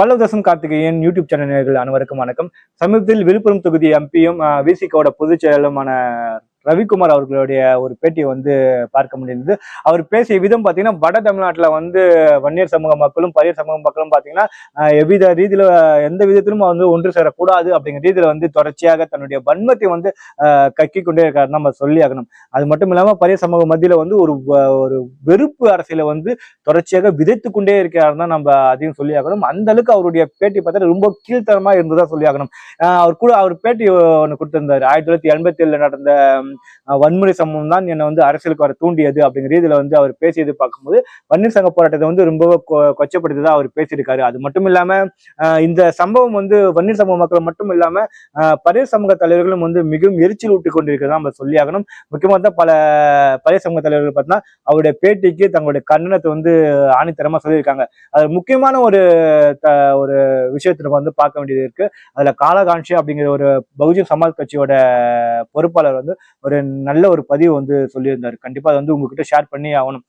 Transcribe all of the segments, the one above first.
பல்லவதாசன் Karthikeyan YouTube channel அனைவருக்கும் வணக்கம். சமீபத்தில் விழுப்புரம் தொகுதி எம்பியும் விசிகோட பொதுச் செயலருமான ரவிக்குமார் அவர்களுடைய ஒரு பேட்டியை வந்து பார்க்க முடிந்தது. அவர் பேசிய விதம் பார்த்தீங்கன்னா வட தமிழ்நாட்டில் வந்து வன்னியர் சமூக மக்களும் பரியர் சமூக மக்களும் பார்த்தீங்கன்னா எவ்வித ரீதியில் எந்த விதத்திலும் வந்து ஒன்று சேரக்கூடாது அப்படிங்கிற ரீதியில் வந்து தொடர்ச்சியாக தன்னுடைய வன்மத்தை வந்து கக்கி கொண்டே இருக்காரு நம்ம சொல்லி ஆகணும். அது மட்டும் இல்லாமல் பரியர் சமூக மத்தியில் வந்து ஒரு ஒரு வெறுப்பு அரசியலை வந்து தொடர்ச்சியாக விதைத்து கொண்டே இருக்கிறார் தான் நம்ம அதையும் சொல்லி ஆகணும். அந்த அளவுக்கு அவருடைய பேட்டி பார்த்தா ரொம்ப கீழ்த்தரமாக இருந்ததா சொல்லி ஆகணும். அவர் கூட அவர் பேட்டி ஒன்று கொடுத்திருந்தார். ஆயிரத்தி தொள்ளாயிரத்தி எண்பத்தி ஏழில் நடந்த வன்முறை சம்பவம் தான் என்னை வந்து அரசியலுக்கு வர தூண்டியது அப்படிங்கிற இதில் வந்து அவர் பேசியது பார்க்கும்போது வன்னியர் சங்க போராட்டத்தை வந்து ரொம்ப கொ- கொச்சப்படுத்தி அவர் பேசியிருக்காரு. அது மட்டும் இல்லாம ஆஹ் இந்த சம்பவம் வந்து வன்னியர் சமூக மக்கள் மட்டும் இல்லாம ஆஹ் பழைய சமூக தலைவர்களும் வந்து மிகவும் எரிச்சல் ஊட்டி கொண்டிருக்கிறதா நம்ம சொல்லி ஆகணும் முக்கியமாக தான் பல பழைய சமூக தலைவர்கள் பார்த்தீங்கன்னா அவருடைய பேட்டிக்கு தங்களுடைய கண்டனத்தை வந்து ஆணித்தரமா சொல்லியிருக்காங்க. அது முக்கியமான ஒரு த- ஒரு விஷயத்தை நம்ம வந்து பார்க்க வேண்டியது இருக்கு. அதுல காலகாட்சி அப்படிங்கிற ஒரு பகுஜன் சமாஜ் கட்சியோட பொறுப்பாளர் வந்து ஒரு நல்ல ஒரு பதிவு வந்து சொல்லியிருந்தார். கண்டிப்பா அதை வந்து உங்ககிட்ட ஷேர் பண்ணி ஆகணும்.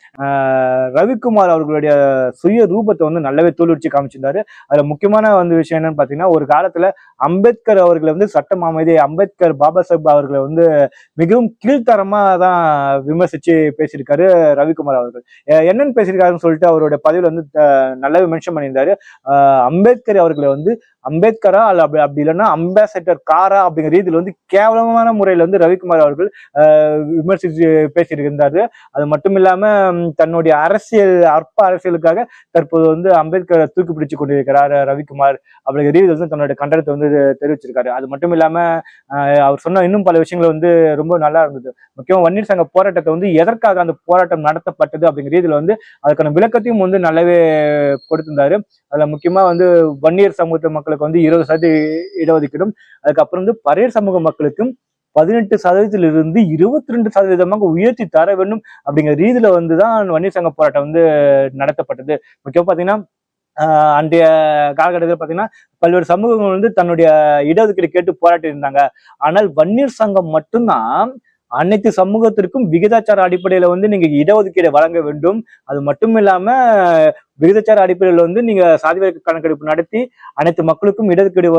ரவிக்குமார் அவர்களுடைய சுய ரூபத்தை வந்து நல்லாவே தோல்விச்சு காமிச்சிருந்தாரு. அதுல முக்கியமான வந்து விஷயம் என்னன்னு பாத்தீங்கன்னா ஒரு காலத்துல அம்பேத்கர் அவர்களை வந்து சட்டம் அமைதி அம்பேத்கர் பாபா சாஹிப் அவர்களை வந்து மிகவும் கீழ்த்தரமா தான் விமர்சிச்சு பேசியிருக்காரு ரவிக்குமார் அவர்கள். என்னன்னு பேசியிருக்காருன்னு சொல்லிட்டு அவருடைய பதிவில் வந்து நல்லாவே மென்ஷன் பண்ணியிருந்தாரு. அம்பேத்கர் அவர்களை வந்து அம்பேத்கரா அல்ல அப்படி அப்படி இல்லைன்னா அம்பாசடர் காரா அப்படிங்கிற ரீதியில் வந்து கேவலமான முறையில் வந்து ரவிக்குமார் அவர்கள் விமர்சித்து பேசியிருக்கின்றார். அது மட்டும் இல்லாமல் தன்னுடைய அரசியல் அற்ப அரசியலுக்காக தற்போது வந்து அம்பேத்கரை தூக்கி பிடிச்சு கொண்டிருக்கிறார் ரவிக்குமார் அப்படிங்கிற ரீதியில் வந்து தன்னுடைய கண்டனத்தை வந்து தெரிவிச்சிருக்காரு. அது மட்டும் இல்லாமல் அவர் சொன்ன இன்னும் பல விஷயங்கள் வந்து ரொம்ப நல்லா இருந்தது. முக்கியமாக வன்னியர் சங்க போராட்டத்தை வந்து எதற்காக அந்த போராட்டம் நடத்தப்பட்டது அப்படிங்கிற ரீதியில் வந்து அதுக்கான விளக்கத்தையும் வந்து நல்லாவே கொடுத்திருந்தாரு. அதில் முக்கியமாக வந்து வன்னியர் சமூகத்தை மக்கள் மக்களுக்கு வந்து இருபது சதவீத இடஒதுக்கீடும் அதுக்கப்புறம் வந்து பரையர் சமூக மக்களுக்கும் பதினெட்டு சதவீதத்திலிருந்து இருபத்தி ரெண்டு சதவீதமாக உயர்த்தி தர வேண்டும் அப்படிங்கிற ரீதியில வந்து தான் வன்னியர் சங்க போராட்டம் வந்து நடத்தப்பட்டது. முக்கியமா பாத்தீங்கன்னா ஆஹ் அன்றைய காலகட்டத்தில் பாத்தீங்கன்னா பல்வேறு சமூகங்கள் வந்து தன்னுடைய இடஒதுக்கீடு கேட்டு போராட்டி இருந்தாங்க ஆனால் வன்னியர் சங்கம் மட்டும்தான் அனைத்து சமூகத்திற்கும் விகிதாச்சார அடிப்படையில வந்து நீங்க இடஒதுக்கீடு வழங்க வேண்டும். அது மட்டும் இல்லாம விகிதாச்சார அடிப்படையில் வந்து நீங்க சாதிவாரி கணக்கெடுப்பு நடத்தி அனைத்து மக்களுக்கும் இடஒதுக்கீடு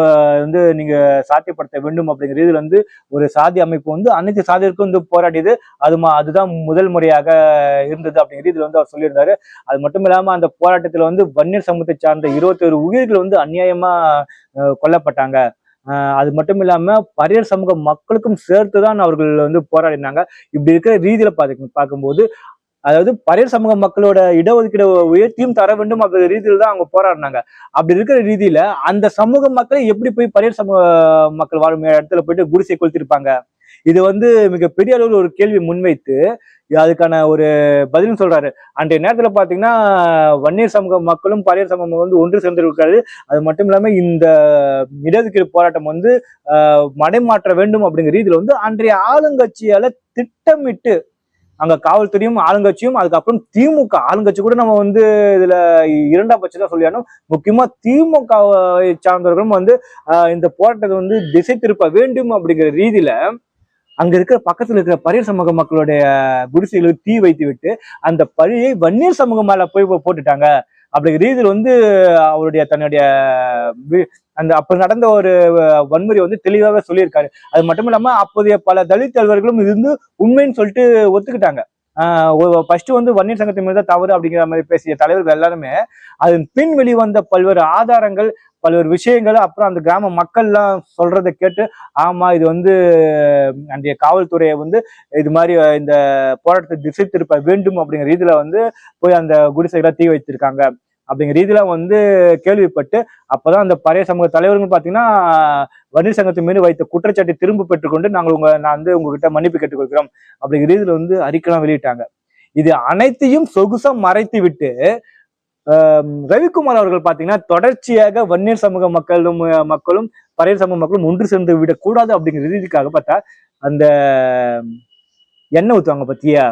வந்து நீங்க சாத்தியப்படுத்த வேண்டும் அப்படிங்கிற இதுல வந்து ஒரு சாதி அமைப்பு வந்து அனைத்து சாதிகளுக்கும் வந்து போராடியது. அது அதுதான் முதல் முறையாக இருந்தது அப்படிங்கிற ரீதியில் வந்து அவர் சொல்லியிருந்தாரு. அது மட்டும் இல்லாம அந்த போராட்டத்துல வந்து வன்னியர் சமூகத்தை சார்ந்த இருபத்தொரு உயிர்கள் வந்து அந்நியாயமா கொல்லப்பட்டாங்க. அது மட்டும் இல்லாம பரியர் சமூக மக்களுக்கும் சேர்த்துதான் அவர்கள் வந்து போராடினாங்க. இப்படி இருக்கிற ரீதியில பாத்து பார்க்கும்போது அதாவது பரியர் சமூக மக்களோட இடஒதுக்கீடு உயர்த்தியும் தர வேண்டும் அப்படிங்கிற ரீதியில தான் அவங்க போராடினாங்க. அப்படி இருக்கிற ரீதியில அந்த சமூக மக்களை எப்படி போய் பரியர் சமூக மக்கள் வாழும் இடத்துல போயிட்டு குடிசை கொளுத்திருப்பாங்க? இது வந்து மிகப்பெரிய அளவில் ஒரு கேள்வி முன்வைத்து அதுக்கான ஒரு பதிலும் சொல்றாரு. அன்றைய நேரத்துல பாத்தீங்கன்னா வன்னியர் சமூக மக்களும் பழைய சமூகம் வந்து ஒன்று சேர்ந்திருக்காரு அது மட்டும் இல்லாம இந்த இடதுக்கீடு போராட்டம் வந்து மடைமாற்ற வேண்டும் அப்படிங்கிற ரீதியில வந்து அன்றைய ஆளுங்கட்சியால திட்டமிட்டு அங்க காவல்துறையும் ஆளுங்கட்சியும் அதுக்கப்புறம் திமுக ஆளுங்கட்சி கூட நம்ம வந்து இதுல இரண்டாம் பட்சம் தான் சொல்லியானோம் முக்கியமா திமுக சார்ந்தவர்களும் வந்து இந்த போராட்டத்தை வந்து திசை திருப்ப வேண்டும் அப்படிங்கிற ரீதியில அங்க இருக்கிற பக்கத்துல இருக்கிற பரியர் சமூக மக்களுடைய குடிசைகளுக்கு தீ வைத்து விட்டு அந்த பழியை வன்னியர் சமூகம் மேல போய் போட்டுட்டாங்க. அப்படிங்கிற ரீதியில் வந்து அவருடைய தன்னுடைய அந்த அப்ப நடந்த ஒரு வன்முறை வந்து தெளிவாக சொல்லியிருக்காரு. அது மட்டும் இல்லாம அப்போதைய பல தலித் தலைவர்களும் இருந்து உண்மைன்னு சொல்லிட்டு ஒத்துக்கிட்டாங்க. ஃபர்ஸ்ட் வந்து வன்னியர் சங்கத்தின் மீது தான் தவறு அப்படிங்கிற மாதிரி பேசிய தலைவர்கள் எல்லாருமே அதன் பின் வெளிவந்த பல்வேறு ஆதாரங்கள் பல்வேறு விஷயங்கள் அப்புறம் அந்த கிராம மக்கள்லாம் சொல்றதை கேட்டு ஆமா இது வந்து அன்றைய காவல்துறையை வந்து இது மாதிரி இந்த போராட்டத்தை திசை திருப்ப வேண்டும் அப்படிங்கிற ரீதியில வந்து போய் அந்த குடிசைகளை தீ வைத்திருக்காங்க. அப்படிங்கிற ரீதியில வந்து கேள்விப்பட்டு அப்பதான் அந்த பழைய சமூக தலைவர்கள் பாத்தீங்கன்னா வன்னியர் சங்கத்தின் மீது வைத்த குற்றச்சாட்டை திரும்ப பெற்றுக்கொண்டு நாங்கள் உங்க நான் வந்து உங்ககிட்ட மன்னிப்பு கேட்டுக்கொள்கிறோம். அப்படிங்கிற ரீதியில வந்து அறிக்கைலாம் வெளியிட்டாங்க. இது அனைத்தையும் சொகுசா மறைத்து விட்டு ஆஹ் ரவிக்குமார் அவர்கள் பாத்தீங்கன்னா தொடர்ச்சியாக வன்னியர் சமூக மக்களும் மக்களும் பறையர் சமூக மக்களும் ஒன்று சேர்ந்து விடக்கூடாது அப்படிங்கிற ரீதிக்காக பார்த்தா அந்த எண்ணெய் ஊற்றுவாங்க பத்தியா?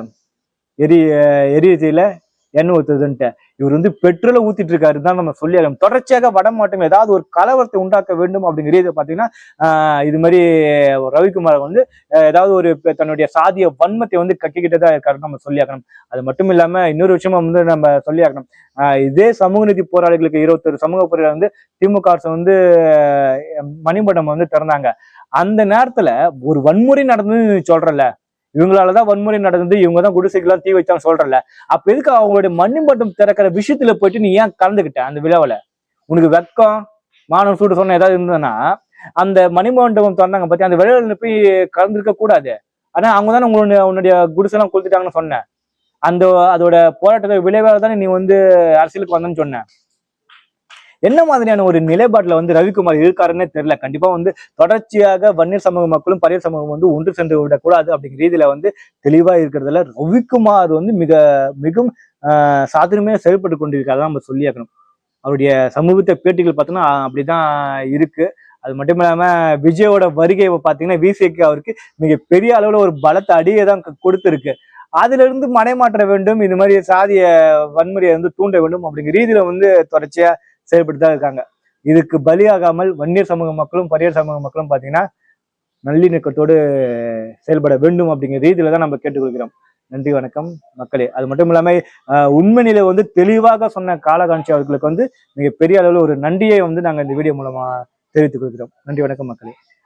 எரி அஹ், எண்ணெய் ஊத்துறதுன்ட்டு இவர் வந்து பெட்ரோலை ஊத்திட்டு இருக்காரு தான் நம்ம சொல்லி ஆகணும். தொடர்ச்சியாக வட மாவட்டம் ஏதாவது ஒரு கலவரத்தை உண்டாக்க வேண்டும் அப்படிங்கிறது பார்த்தீங்கன்னா இது மாதிரி ரவிக்குமார் வந்து ஏதாவது ஒரு தன்னுடைய சாதிய வன்மத்தை வந்து கட்டிக்கிட்டே தான் இருக்காருன்னு நம்ம சொல்லி ஆகணும் அது மட்டும் இல்லாம இன்னொரு விஷயமா வந்து நம்ம சொல்லி ஆகணும் இதே சமூக நீதி போராளிகளுக்கு இருபத்தொரு சமூக போராளிகள் வந்து திமுக அரசு வந்து மணிமண்டம் வந்து திறந்தாங்க. அந்த நேரத்துல ஒரு வன்முறை நடந்ததுன்னு சொல்றல இவங்களால இவங்களாலதான் வன்முறை நடந்தது இவங்க தான் குடிசைக்கெல்லாம் தீ வச்சான்னு சொல்றல அப்ப எதுக்கு அவங்களுடைய மணிமண்டபம் திறக்கிற விஷயத்துல போயிட்டு நீ ஏன் கலந்துக்கிட்ட அந்த விழாவில்? உனக்கு வெக்கம் மானம் சூடு சொன்ன ஏதாவது இருந்ததுன்னா அந்த மணிமண்டபம் திறந்தாங்க பத்தி அந்த விழாவில் போய் கலந்துருக்க கூடாது. ஆனா அவங்க தானே உங்களுடைய உன்னுடைய குடிசெல்லாம் கொடுத்துட்டாங்கன்னு சொன்னேன். அந்த அதோட போராட்டத்தை விளைவாக தானே நீ வந்து அரசியலுக்கு வந்தேன்னு சொன்ன என்ன மாதிரியான ஒரு நிலைப்பாட்டில் வந்து ரவிக்குமார் இருக்காருன்னே தெரியல. கண்டிப்பா வந்து தொடர்ச்சியாக வன்னியர் சமூக மக்களும் பரியர் சமூகம் வந்து ஒன்று சென்று விடக்கூடாது அப்படிங்கிற ரீதியில வந்து தெளிவா இருக்கிறதுல ரவிக்குமார் வந்து மிக மிகவும் ஆஹ் சாதுரியமே செயல்பட்டு கொண்டிருக்காரு நம்ம சொல்லியாக்கணும் அவருடைய சமூகத்தை பேட்டிகள் பார்த்தோன்னா அப்படிதான் இருக்கு. அது மட்டும் இல்லாம விஜயோட வருகை பாத்தீங்கன்னா விசிக்கு அவருக்கு மிக பெரிய அளவுல ஒரு பலத்த அடியை தான் கொடுத்துருக்கு. அதுல இருந்து மடைமாற்ற வேண்டும் இது மாதிரி சாதிய வன்முறையை வந்து தூண்ட வேண்டும் அப்படிங்கிற ரீதியில வந்து தொடர்ச்சியா செயல்பட்டு தான் இருக்காங்க. இதுக்கு பலியாகாமல் வன்னியர் சமூக மக்களும் பரியர் சமூக மக்களும் பார்த்தீங்கன்னா நல்லிணக்கத்தோடு செயல்பட வேண்டும் அப்படிங்கிற ரீதியில தான் நம்ம கேட்டுக்கொள்கிறோம். நன்றி வணக்கம் மக்களே. அது மட்டும் இல்லாமல் உண்மை நிலை வந்து தெளிவாக சொன்ன காலகாட்சி அவர்களுக்கு வந்து மிகப்பெரிய அளவில் ஒரு நன்றியை வந்து நாங்கள் இந்த வீடியோ மூலமாக தெரிவித்துக் கொள்கிறோம். நன்றி வணக்கம் மக்களே.